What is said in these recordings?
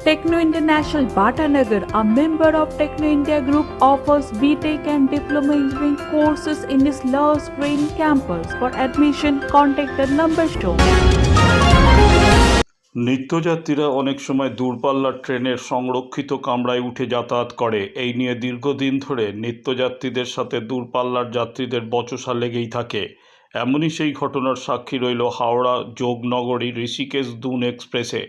Techno International Bhatanagar, a member of Techno India Group, offers BTEC and Diploma Engineering courses in its Love Spring campus. For admission, contact the number shown. নিত্যযাত্রীরা অনেক সময় দূরপাল্লার ট্রেনের সংরক্ষিত কামরায় উঠে যাতায়াত করে এই নিয়ে দীর্ঘদিন ধরে নিত্যযাত্রীদের সাথে দূরপাল্লার যাত্রীদের বচসা লেগেই থাকে এমনই সেই ঘটনার সাক্ষী রইল হাওড়া যোগনগরী ঋষিকেশ দুন এক্সপ্রেসে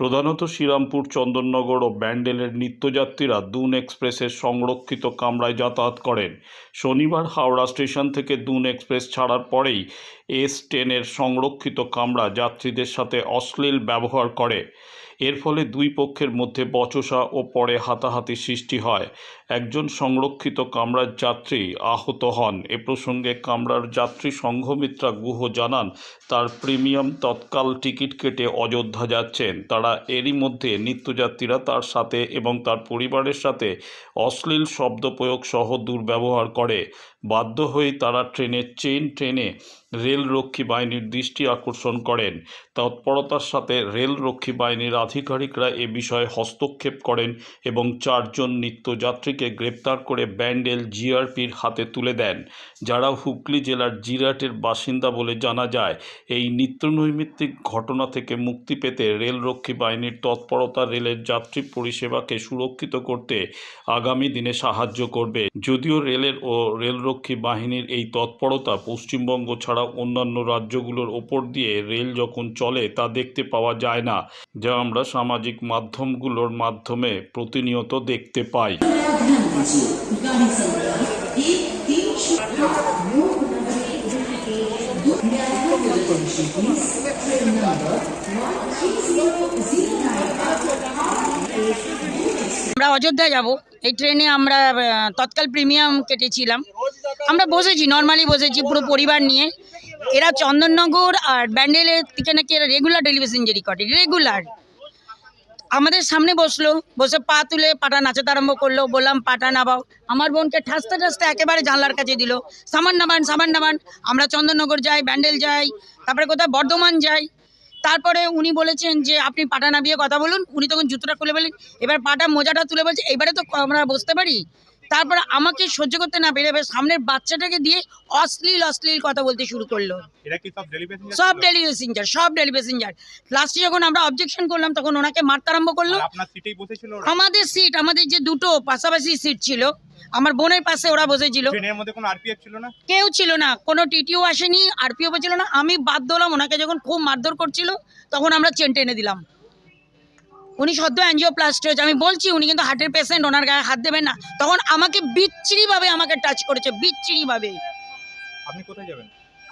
প্রধানত শ্রীরামপুর, চন্দননগর ও ব্যান্ডেলের নিত্যযাত্রীরা দুন এক্সপ্রেসের সংরক্ষিত কামরায় যাতায়াত করেন। শনিবার হাওড়া স্টেশন থেকে দুন এক্সপ্রেস ছাড়ার পরেই এস টেনের সংরক্ষিত কামরা যাত্রীদের সাথে অশ্লীল ব্যবহার করে। এর ফলে দুই পক্ষের মধ্যে বচসা ও পরে হাতাহাতি সৃষ্টি হয়। একজন সংরক্ষিত কামরার যাত্রী আহত হন। এ প্রসঙ্গে কামরার যাত্রী সংঘমিত্রা গুহ জানান, তার প্রিমিয়াম তৎকাল টিকিট কেটে অযোধ্যা যাচ্ছেন। তারা এরই মধ্যে নিত্যযাত্রীরা তার সাথে এবং তার পরিবারের সাথে অশ্লীল শব্দ প্রয়োগ সহ দুর্ব্যবহার করে। বাধ্য হয়ে তারা ট্রেনের চেন ট্রেনে রেলরক্ষী বাহিনীর দৃষ্টি আকর্ষণ করেন। তৎপরতার সাথে রেলরক্ষী বাহিনীর আধিকারিকরা এ বিষয়ে হস্তক্ষেপ করেন এবং চারজন নিত্যযাত্রীকে গ্রেপ্তার করে ব্যান্ডেল জিআরপির হাতে তুলে দেন। যারা হুগলি জেলার জিরাটের বাসিন্দা বলে জানা যায়, এই নিত্যনৈমিত্তিক ঘটনা থেকে মুক্তি পেতে রেলরক্ষী বাহিনীর তৎপরতা রেলের যাত্রী পরিষেবাকে সুরক্ষিত করতে আগামী দিনে সাহায্য করবে। যদিও রেলের ও রেলরক্ষী বাহিনীর এই তৎপরতা পশ্চিমবঙ্গ ছাড়া অন্যান্য রাজ্যগুলোর ওপর দিয়ে রেল যখন চলে স্থলে তা দেখতে পাওয়া যায় না, যা আমরা সামাজিক মাধ্যমগুলোর মাধ্যমে প্রতিনিয়ত দেখতে পাই। আমরা অযোধ্যা যাব। এই ট্রেনে আমরা তৎকাল প্রিমিয়াম কেটেছিলাম। আমরা বসেছি নর্মালি বসেছি পুরো পরিবার নিয়ে। এরা চন্দননগর আর ব্যান্ডেলের থেকে নাকি এরা রেগুলার ডেলি প্যাসেঞ্জারি করে রেগুলার আমাদের সামনে বসল, বসে পা তুলে পাটা নাচাতে আরম্ভ করল, বললাম, পাটা নাবাও আমার বোনকে ঠাসতে ঠাসতে একেবারে জানলার কাছে দিল সামান নামান সামান নামান আমরা চন্দননগর যাই, ব্যান্ডেল যাই, তারপরে কোথাও বর্ধমান যাই। তারপরে উনি বলেছেন যে, আপনি পাটা নামিয়ে কথা বলুন। উনি তখন জুতোটা খুলে বলেন এবার পাটা মোজাটা তুলে বলছে। এবারে তো আমরা বসতে পারি? তারপরে আমাকে সহ্য করতে না পেরে সামনের বাচ্চাটাকে দিয়ে অশ্লীল অশ্লীল কথা বলতে শুরু করল। সব ডেলি প্যাসেঞ্জার সব ডেলি প্যাসেঞ্জার লাস্টে যখন আমরা অবজেকশন করলাম তখন ওনাকে মারতে আরম্ভ করল। আমাদের সিট আমাদের যে দুটো পাশাপাশি সিট ছিল আমার বোনের পাশে ওরা বসেছিল। কেউ ছিল না কোনো টিটিও আসেনি আরপিও ছিল না। আমি বাধ্য হলাম ওনাকে যখন খুব মারধর করছিল তখন আমরা চেন টেনে দিলাম। উনি সদ্য অ্যাঞ্জিওপ্লাস্টি হয়েছে আমি বলছি উনি কিন্তু হার্টের পেশেন্ট ওনার গায়ে হাত দেবেন না তখন আমাকে বিচ্ছিরিভাবে আমাকে টাচ করেছে বিচ্ছিরিভাবে আপনি কোথায় যাবেন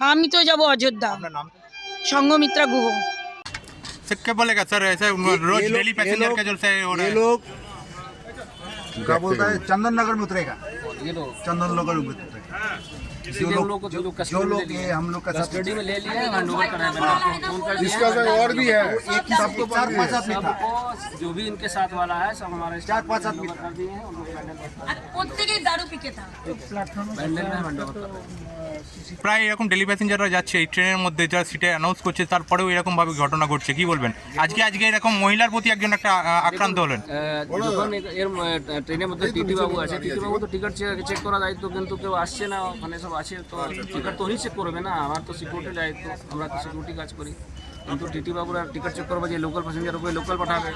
আমি তো যাব অযোধ্যা আপনার নাম সঙ্গমিত্রা গুহ सर क्या बोलेगा सर ऐसा रोज ये लोग- डेली ये पैसेंजर लोग- का जो से हो रहा ये है लोग क्या बोलता है चंदन नगर में उतरेगा चंदन नगर में उतरेगा जो तो लोग जो लोग हम लोग का कस्टडी में ले लिया है। इसका तो और भी है। एक ही सबको चार पाँच आदमी था जो भी इनके साथ वाला है सब हमारे चार पाँच आदमी कर दिए हैं उनको दारू पी के था? प्लेटफॉर्म में हैंडओवर कर रहे हैं প্রায় এরকম ডেলি প্যাসেঞ্জাররা যাচ্ছে এই ট্রেনের মধ্যে যা সিটে অ্যানাউন্স করছে তারপরেও এরকমভাবে ঘটনা ঘটছে। কি বলবেন? আজকে আজকে এরকম মহিলার প্রতি একজন একটা আক্রান্ত হলেন। যখন এর ট্রেনের মধ্যে টিটি বাবু আছে টিটি বাবু তো টিকিট চেক করা দায়িত্ব কিন্তু কেউ আসছে না ওখানে সব আছে তো টিকিট তো উনি চেক করবে না আমার তো সিকিউরিটি দায়িত্ব আমরা তো সিকিউরিটি কাজ করি। কিন্তু টিটি বাবুরা টিকিট চেক করবে যে লোকাল প্যাসেঞ্জার উপরে লোকাল পাঠাবে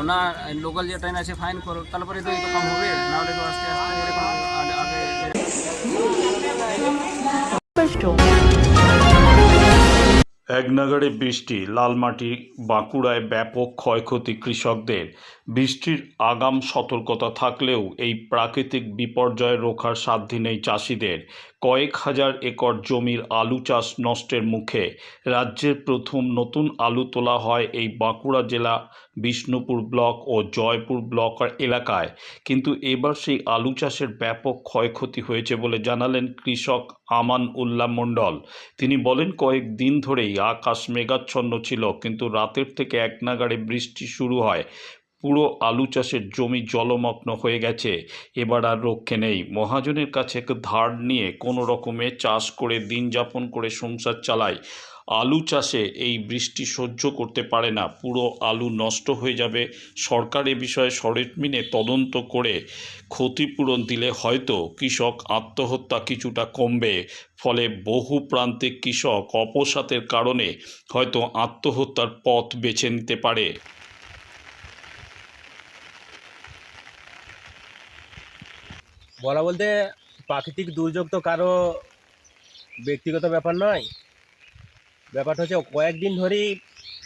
ওনা লোকাল যে ট্রেন আছে ফাইন করো তারপরে তো এরকম হবে নাহলে তো আস্তে আস্তে এরকম আগে Number এক বৃষ্টি, লালমাটি, বাঁকুড়ায় ব্যাপক ক্ষয়ক্ষতি কৃষকদের। বৃষ্টির আগাম সতর্কতা থাকলেও এই প্রাকৃতিক বিপর্যয় রোখার সাধ্য নেই চাষিদের। কয়েক হাজার একর জমির আলু চাষ নষ্টের মুখে। রাজ্যের প্রথম নতুন আলু তোলা হয় এই বাঁকুড়া জেলা বিষ্ণুপুর ব্লক ও জয়পুর ব্লক এলাকায়। কিন্তু এবার সেই আলু চাষের ব্যাপক ক্ষয়ক্ষতি হয়েছে বলে জানালেন কৃষক আমান উল্লাহ মণ্ডল। তিনি বলেন, কয়েক দিন ধরেই আকাশ মেঘাচ্ছন্ন ছিল, কিন্তু রাতের থেকে এক নাগাড়ে বৃষ্টি শুরু হয়। পুরো আলু চাষের জমি জলমগ্ন হয়ে গেছে। এবার আর রক্ষে নেই। মহাজনের কাছে ধার নিয়ে কোনো রকমে চাষ করে দিন যাপন করে সংসার চালায় আলু চাষে এই বৃষ্টি সহ্য করতে পারে না। পুরো আলু নষ্ট হয়ে যাবে। সরকার এ বিষয়ে সরেজমিনে তদন্ত করে ক্ষতিপূরণ দিলে হয়তো কৃষক আত্মহত্যা কিছুটা কমবে। ফলে বহু প্রান্তিক কৃষক অপসাতের কারণে হয়তো আত্মহত্যার পথ বেছে নিতে পারে। বলা বলতে প্রাকৃতিক দুর্যোগ তো কারও ব্যক্তিগত ব্যাপার নয়। ব্যাপারটা হচ্ছে কয়েকদিন ধরেই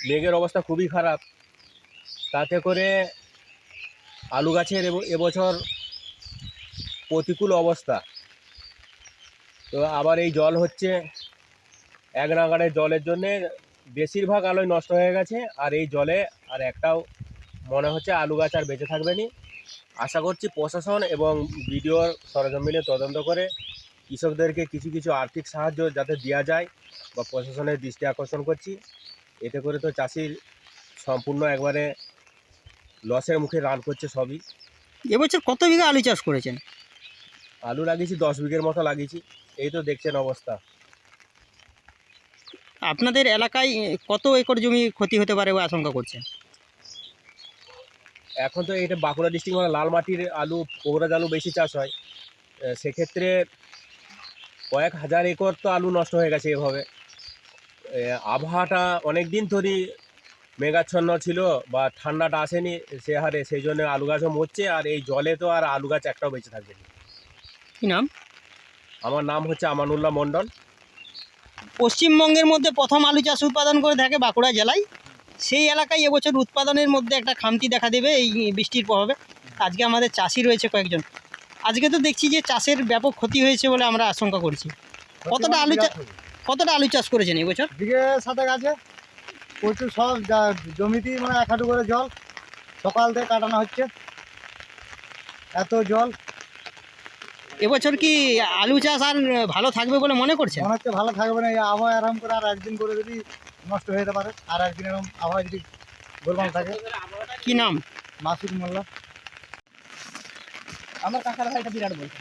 মেঘের অবস্থা খুবই খারাপ। তাতে করে আলু গাছের এব- এবছর প্রতিকূল অবস্থা। তো আবার এই জল হচ্ছে এক নাগাড়ে জলের জন্যে বেশিরভাগ আলোয় নষ্ট হয়ে গেছে। আর এই জলে আর একটাও মনে হচ্ছে আলু গাছ আর বেঁচে থাকবে না। আশা করছি প্রশাসন এবং বিডিওর সরঞ্জাম মিলে তদন্ত করে কৃষকদেরকে কিছু কিছু আর্থিক সাহায্য যাতে দেওয়া যায় বা প্রশাসনের দৃষ্টি আকর্ষণ করছি। এতে করে তো চাষির সম্পূর্ণ একবারে লসের মুখে রান করছে সবই। এবছর কত বিঘা আলু চাষ করেছেন? আলু লাগিয়েছি দশ বিঘের মতো লাগিয়েছি। এই তো দেখছেন অবস্থা। আপনাদের এলাকায় কত একর জমি ক্ষতি হতে পারে বলে আশঙ্কা করছেন? এখন তো এটা বাঁকুড়া ডিস্ট্রিক্ট মানে লাল মাটির আলু পৌরাজ আলু বেশি চাষ হয়। সেক্ষেত্রে কয়েক হাজার একর তো আলু নষ্ট হয়ে গেছে এভাবে। আবহাওয়াটা অনেক দিন ধরেই মেঘাচ্ছন্ন ছিল বা ঠান্ডাটা আসেনি সে হারে সেই জন্য আলু গাছও মরছে আর এই জলে তো আর আলু গাছ একটাও বেঁচে থাকবে না। কি নাম? আমার নাম হচ্ছে আমানুল্লাহ মণ্ডল। পশ্চিমবঙ্গের মধ্যে প্রথম আলু চাষ উৎপাদন করে থাকে বাঁকুড়া জেলায়? সেই এলাকায় এবছর উৎপাদনের মধ্যে একটা খামতি দেখা দেবে এই বৃষ্টির প্রভাবে। আজকে আমাদের চাষি রয়েছে কয়েকজন। আজকে তো দেখছি যে চাষের ব্যাপক ক্ষতি হয়েছে বলে আমরা আশঙ্কা করছি। কতটা আলু কতটা আলু চাষ করেছেন এবছর? বিঘে সাথে আছে। প্রচুর সব জমিতেই মানে এক হাঁটু করে জল। সকাল থেকে কাটানো হচ্ছে। এত জল। এবছর কি আলু চাষ আর ভালো থাকবে বলে মনে করছে মনে হচ্ছে ভালো থাকবে না এই আবহাওয়া আরাম করে আর একদিন করে যদি নষ্ট হয়ে যেতে পারে আর একদিন এরকম আবহাওয়া যদি গোলমাল থাকে। কি নাম? মাসুদ মোল্লা। আমার কাকার ভাইটা বিরাট বলছে.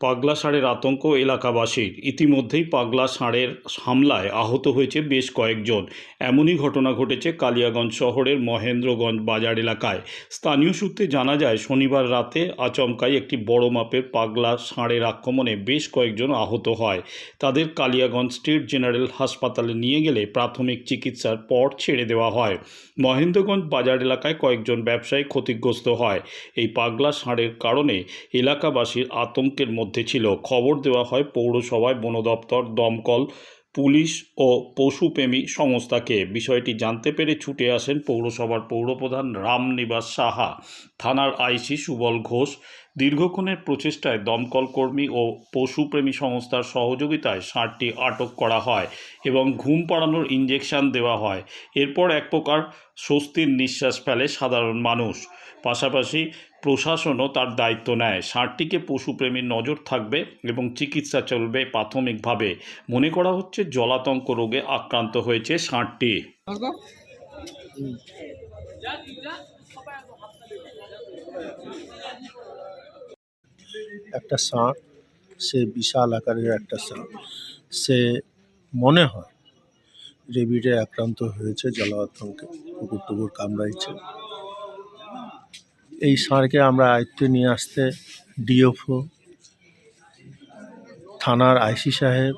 পাগলা ষাঁড়ের আতঙ্ক এলাকাবাসীর। ইতিমধ্যেই পাগলা ষাঁড়ের হামলায় আহত হয়েছে বেশ কয়েকজন। এমনই ঘটনা ঘটেছে কালিয়াগঞ্জ শহরের মহেন্দ্রগঞ্জ বাজার এলাকায়। স্থানীয় সূত্রে জানা যায়, শনিবার রাতে আচমকাই একটি বড় মাপের পাগলা ষাঁড়ের আক্রমণে বেশ কয়েকজন আহত হয়। তাদের কালিয়াগঞ্জ স্টেট জেনারেল হাসপাতালে নিয়ে গেলে প্রাথমিক চিকিৎসার পর ছেড়ে দেওয়া হয়। মহেন্দ্রগঞ্জ বাজার এলাকায় কয়েকজন ব্যবসায়ী ক্ষতিগ্রস্ত হয়। এই পাগলা ষাঁড়ের কারণে এলাকাবাসীর আতঙ্কের মধ্যে ছিল। খবর দেওয়া হয় পৌরসভায় বন দপ্তর, দমকল, পুলিশ ও পশুপ্রেমী সংস্থাকে। বিষয়টি জানতে পেরে ছুটে আসেন পৌরসভার পৌরপ্রধান রামনিবাস সাহা। থানার আইসি সুবল ঘোষ দীর্ঘক্ষণের প্রচেষ্টায় দমকল কর্মী ও পশুপ্রেমী সংস্থার সহযোগিতায় ষাঁড়টি আটক করা হয় এবং ঘুম পাড়ানোর ইঞ্জেকশন দেওয়া হয়। এরপর এক প্রকার স্বস্তির নিঃশ্বাস ফেলে সাধারণ মানুষ। পাশাপাশি প্রশাসনও তার দায়িত্ব নেয়। ষাঁড়টিকে পশুপ্রেমীর নজর থাকবে এবং চিকিৎসা চলবে প্রাথমিকভাবে। মনে করা হচ্ছে জলাতঙ্ক রোগে আক্রান্ত হয়েছে ষাঁড়টি একটা ষাঁড়, সে বিশাল আকারের একটা ষাঁড়। সে মনে হয় রেবিডে আক্রান্ত হয়েছে জলাতঙ্কে কুকুর টুকুর কামড়াইছে। এই ষাঁড়কে আমরা আয়ত্তে নিয়ে আসতে ডিএফও থানার আইসি সাহেব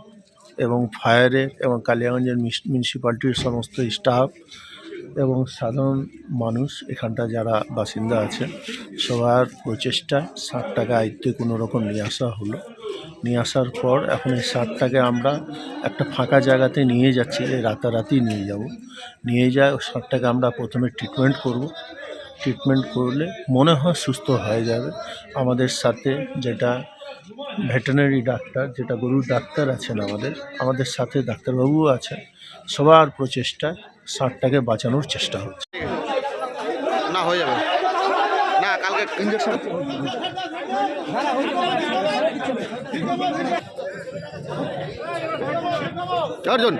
এবং ফায়ারের এবং কালিয়াগঞ্জের মিউনিসিপ্যালিটির সমস্ত স্টাফ এবং সাধারণ মানুষ এখানটা যারা বাসিন্দা আছেন সবার প্রচেষ্টা ষাট টাকা আয়ত্তে কোনো রকম নিয়ে আসা হলো। নিয়ে আসার পর এখন এই ষাটটাকে আমরা একটা ফাঁকা জায়গাতে নিয়ে যাচ্ছি রাতারাতি নিয়ে যাব। নিয়ে যায় ষাটটাকে আমরা প্রথমে ট্রিটমেন্ট করব। ট্রিটমেন্ট করলে মনে হয় সুস্থ হয়ে যাবে। আমাদের সাথে যেটা ভেটেরিনারি ডাক্তার যেটা গরুর ডাক্তার আছেন আমাদের আমাদের সাথে ডাক্তারবাবুও আছেন। সবার প্রচেষ্টায় ষাঁড়টাকে বাঁচানোর চেষ্টা হচ্ছে। না হয়ে যাবে। না কালকে ইঞ্জেকশন চারজন